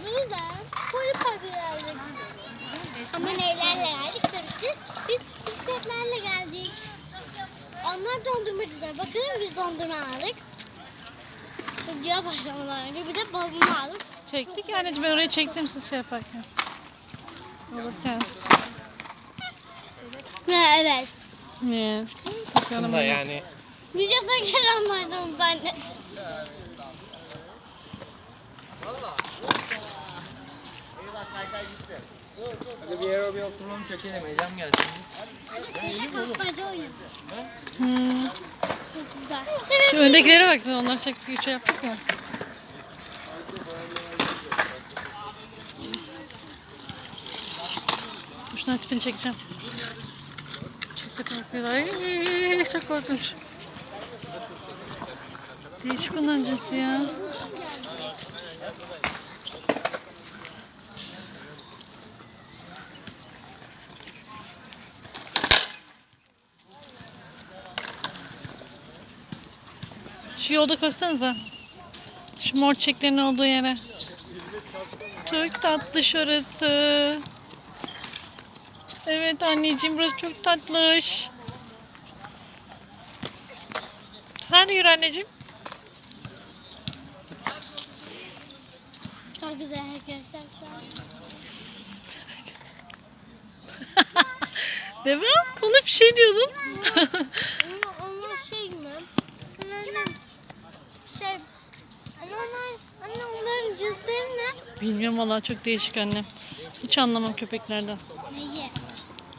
Burada poli parka geldik. Ama neylerle geldik tabii ki. Biz bisikletlerle geldik. Onlar dondurmacılar. Bakın biz dondurma aldık. Diğer başlamadan önce bir de babamı aldık. Çektik ya anneciğim ben oraya çektim siz şey yaparken. Olurken. Ha, evet. Niye? Aslında yani Videoda gelen vardı ben de. hadi bir yere bir oturalım çekelim heyecan gelsin. Hadi teyze kapmaca oynayalım. Hmm. Çok güzel. Şu Sebebi öndekilere bak sen onlar çektik şey yaptık ya. Şundan tipini çekeceğim. Çok kötü bakıyorlar. Ay, çok korkunç. Değişik onların cinsi ya. Şu yolda koşsanıza. Şu mor çiçeklerin olduğu yere. Çok tatlı şurası. Evet anneciğim burası çok tatlış. Sen yürü anneciğim. Çok güzel arkadaşlar. Devam. Konu bir şey diyordun. Ama onlar şey mi? Anne, şey, anne onlar, anne onların cinsleri ne? Bilmiyorum vallahi çok değişik annem. Hiç anlamam köpeklerden. Neyi?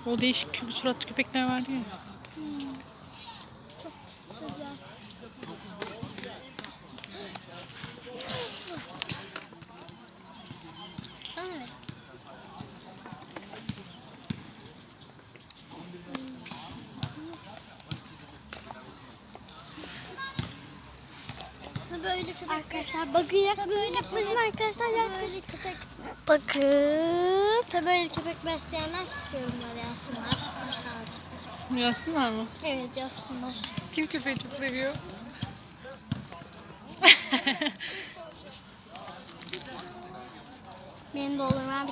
O değişik suratlı köpekler vardı ya. Böyle arkadaşlar bakın yak böyle bakın arkadaşlar yaklaşık köpek bakın tabii böyle köpek besleyenler yorumlar yazsınlar. Yazsınlar mı? Evet yazsınlar. Kim köpeği çok seviyor? Benim de olur abi.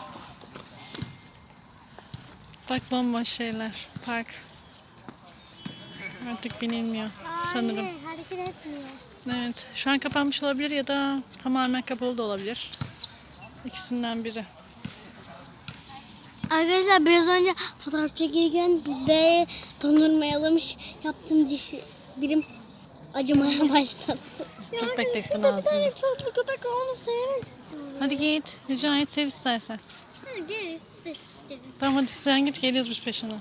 Bak bomboş şeyler. Park. Artık binilmiyor sanırım. Hayır, hareket etmiyor. Evet. Şu an kapanmış olabilir ya da tamamen kapalı da olabilir. İkisinden biri. Arkadaşlar biraz önce fotoğraf çekirken ve dondurma yalamış yaptığım diş birim acımaya başladı. Şurada bir ağzını. tatlı köpek onu sevmek istiyorum. Hadi git. Rica et sev istersen. Ha, gel istedim. Tamam hadi sen git geliyoruz biz peşine. Ay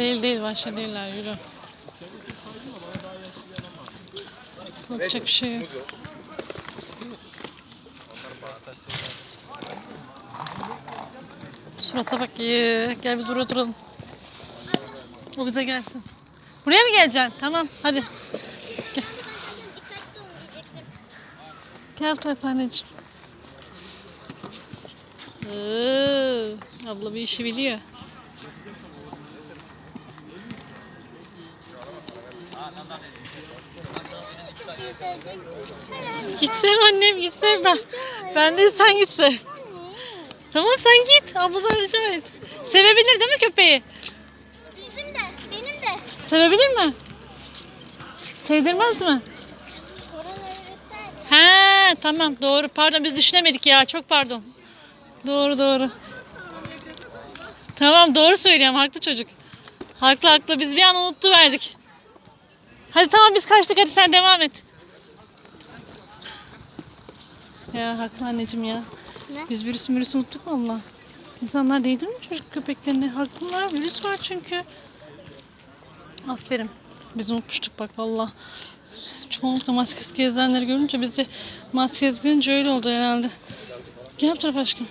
Değil değil başta değiller yürü. Yapacak bir şey yok. Surata bak iyi. Gel biz buraya oturalım. O bize gelsin. Buraya mı geleceksin? Tamam hadi. Gel. Gel anneciğim. Abla bir işi biliyor. Gitsem annem gitsem ben. Ben de sen gitsen. Tamam sen git. Abladan rica et. Sevebilir değil mi köpeği? Bizim de, benim de. Sevebilir mi? Sevdirmez mi? He tamam doğru. Pardon biz düşünemedik ya. Çok pardon. Doğru doğru. Tamam doğru söylüyorum. Haklı çocuk. Haklı haklı. Biz bir an unuttu verdik. Hadi tamam biz kaçtık. Hadi sen devam et. Ya haklı anneciğim ya. Ne? Biz virüs virüs unuttuk valla. İnsanlar değdi mi çocuk köpeklerine? Haklılar. Virüs var çünkü. Aferin. Biz unutmuştuk bak valla. Çoğunlukla maskesiz gezenleri görünce biz de maskesiz gelince öyle oldu herhalde. Gel bu tarafa aşkım.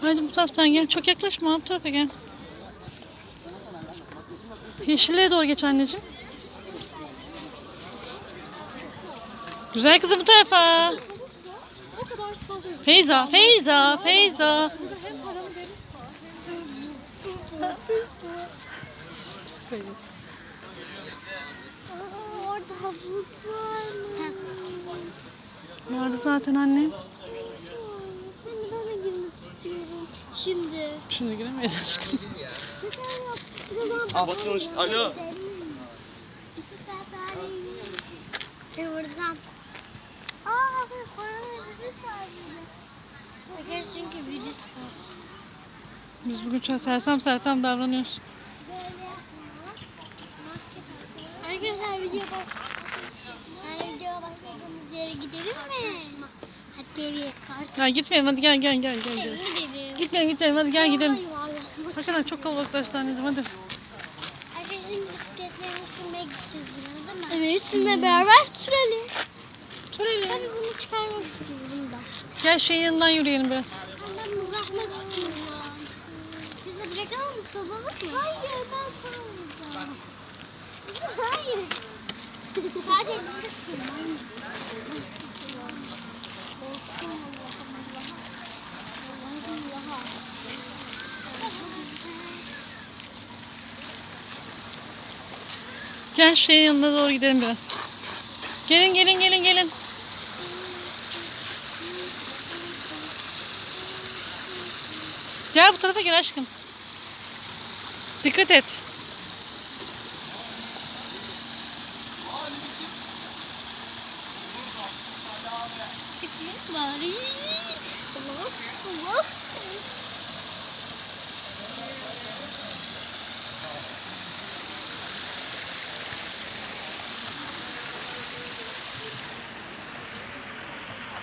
Hadi bu taraftan gel. Çok yaklaşma. Bu tarafa gel. Yeşillere doğru geç anneciğim. Güzel kızım bu tarafa. Feyza, Feyza, Feyza. Orada havuz var. Vardı zaten annem. Şimdi ben de girmek istiyorum. Şimdi. Şimdi giremeyiz aşkım. Al bakın işte. Alo. Oradan. Aa, koronavirüs. Arkadaşlar çünkü virüs var. Biz bugün çok sersem sersem davranıyoruz. Arkadaşlar video bak. Yani video başladığımız yere gidelim mi? Hadi geriye kart. Ya gitmeyelim hadi gel gel gel gel. gel. Gidelim. Gitmeyelim gitmeyelim hadi gel gidelim. Hakikaten çok kalabalıklaştı anneciğim hadi. Arkadaşlar bisikletlerini sürmeye gideceğiz biraz değil mi? Evet sizinle beraber sürelim. Sürelim. Tabii bunu çıkarmak istiyorum ben. Gel şeyin yanından yürüyelim biraz. Ben bırakmak istiyorum. Biz de bırakalım mı? Salalım mı? Hayır ben kalmayacağım. Hayır. Sadece Allah'ım Allah'ım. Allah'ım Gel şeyin yanına doğru gidelim biraz. Gelin gelin gelin gelin. Gel bu tarafa gel aşkım. Dikkat et. Bari. Allah Allah.